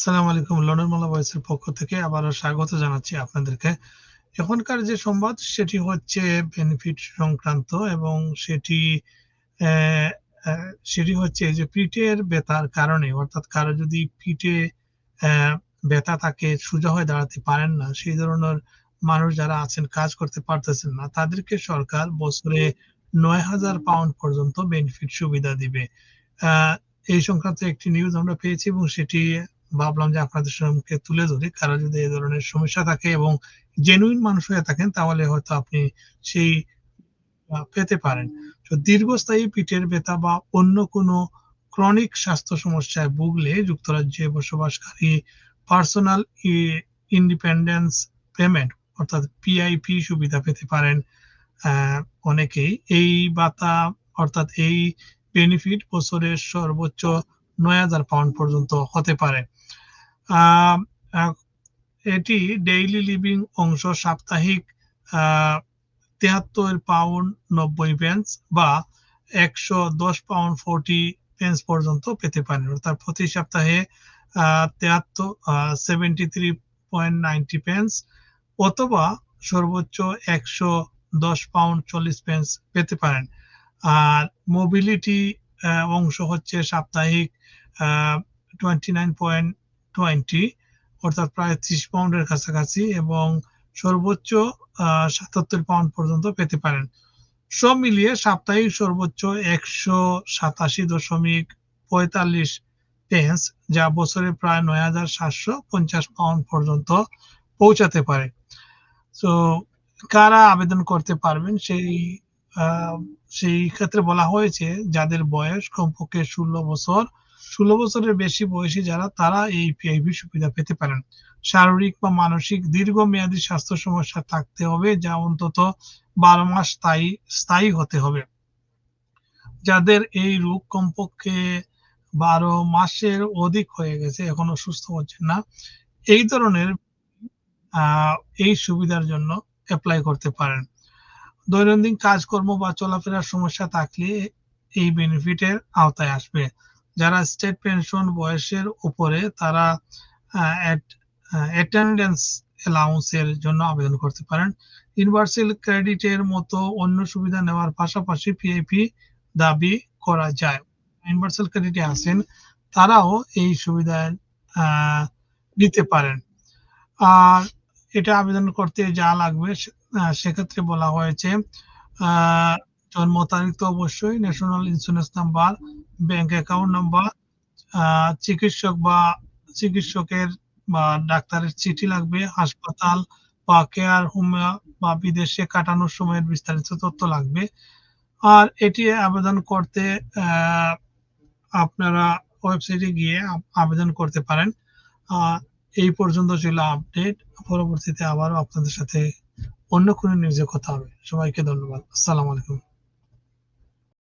আসসালামু আলাইকুম, লন্ডন মালা ভয়েসের পক্ষ থেকে আবারও স্বাগত জানাচ্ছি আপনাদেরকে। এখনকার যে সংবাদ, সেটি হচ্ছে বেনিফিট সংক্রান্ত এবং সেটি সেটি হচ্ছে যে পিঠের ব্যথার কারণে, অর্থাৎ কারও যদি পিঠে ব্যথা থাকে, সোজা হয়ে দাঁড়াতে পারেন না, সেই ধরনের মানুষ যারা আছেন, কাজ করতে পারতেছেন না, তাদেরকে সরকার বছরে নয় হাজার পাউন্ড পর্যন্ত বেনিফিট সুবিধা দিবে। এই সংক্রান্ত একটি নিউজ আমরা পেয়েছি এবং সেটি ভাবলাম যে আপনাদের সম্মুখে তুলে ধরি। কারও যদি এই ধরনের সমস্যা থাকে এবং জেনুইন মানুষ হয়ে থাকেন, তাহলে হয়তো আপনি সেই পেতে পারেন। তো দীর্ঘস্থায়ী পিঠের ব্যথা বা অন্য কোনো ক্রনিক স্বাস্থ্য সমস্যায় ভুগলে যুক্তরাজ্যে বসবাসকারী পার্সোনাল ইন্ডিপেন্ডেন্স পেমেন্ট অর্থাৎ পিআইপি সুবিধা পেতে পারেন অনেকেই। এই বাতা অর্থাৎ এই বেনিফিট বছরের সর্বোচ্চ নয় হাজার পাউন্ড পর্যন্ত হতে পারে। এটি ডেইলি লিভিং অংশ সাপ্তাহিক তেহাত্তর পাউন্ড নব্বই পেন্স বা একশো দশ পাউন্ড ফোরটি পেন্স পর্যন্ত পেতে পারেন। অর্থাৎ প্রতি সপ্তাহে তেহাত্তর seventy three point ninety pence অথবা সর্বোচ্চ একশো দশ পাউন্ড চল্লিশ পেন্স পেতে পারেন। আর মোবিলিটি অংশ হচ্ছে সাপ্তাহিক টোয়েন্টি নাইন পয়েন্ট টোয়েন্টি, অর্থাৎ প্রায় ত্রিশ পাউন্ডের কাছাকাছি এবং সর্বোচ্চ সাতাত্তর পাউন্ড পর্যন্ত পেতে পারেন। সব মিলিয়ে সাপ্তাহিক সর্বোচ্চ একশো সাতাশি দশমিক পঁয়তাল্লিশ পেন্স, যা বছরে প্রায় নয় হাজার সাতশো পঞ্চাশ পাউন্ড পর্যন্ত পৌঁছাতে পারে। তো কারা আবেদন করতে পারবেন সেই সেই ক্ষেত্রে বলা হয়েছে, যাদের বয়স কমপক্ষে ষোলো বছর ষোলো বছরের বেশি বয়সী যারা, তারা এই পিআইভি সুবিধা পেতে পারেন। শারীরিক বা মানসিক দীর্ঘমেয়াদী স্বাস্থ্য সমস্যা থাকতে হবে, যা অন্তত বারো মাস স্থায়ী স্থায়ী হতে হবে। যাদের এই রোগ কমপক্ষে বারো মাসের অধিক হয়ে গেছে, এখনও সুস্থ হচ্ছেন না, এই ধরনের এই সুবিধার জন্য অ্যাপ্লাই করতে পারেন। দৈনন্দিন কাজকর্ম বা চলাফেরার সমস্যা থাকলে এই বেনিফিটের আওতায় আসবে। যারা স্টেট পেনশন বয়সের উপরে তারা অ্যাটেন্ডেন্স অ্যালাউন্সের জন্য আবেদন করতে পারেন। ইউনিভার্সাল ক্রেডিটের মতো অন্য সুবিধা নেওয়ার পাশাপাশি পিআইপি দাবি করা যায়। ইউনিভার্সাল ক্রেডিটে আছেন, তারাও এই সুবিধা নিতে পারেন। আর এটা আবেদন করতে যা লাগবে সেক্ষেত্রে বলা হয়েছে জন্ম তারিখ তো অবশ্যই national insurance number bank account number চিকিৎসক বা চিকিৎসকের বা ডাক্তারের চিঠি লাগবে, হাসপাতাল বা কেয়ার হোম বা বিদেশে কাটানোর সময়ের বিস্তারিত তথ্য লাগবে। আর এটি আবেদন করতে আপনারা ওয়েবসাইটে গিয়ে আবেদন করতে পারেন। এই পর্যন্ত ছিল আপডেট। পরবর্তীতে আবারও আপনাদের সাথে অন্য কোনো নিউজে কথা হবে। সবাইকে ধন্যবাদ। আসসালামু আলাইকুম।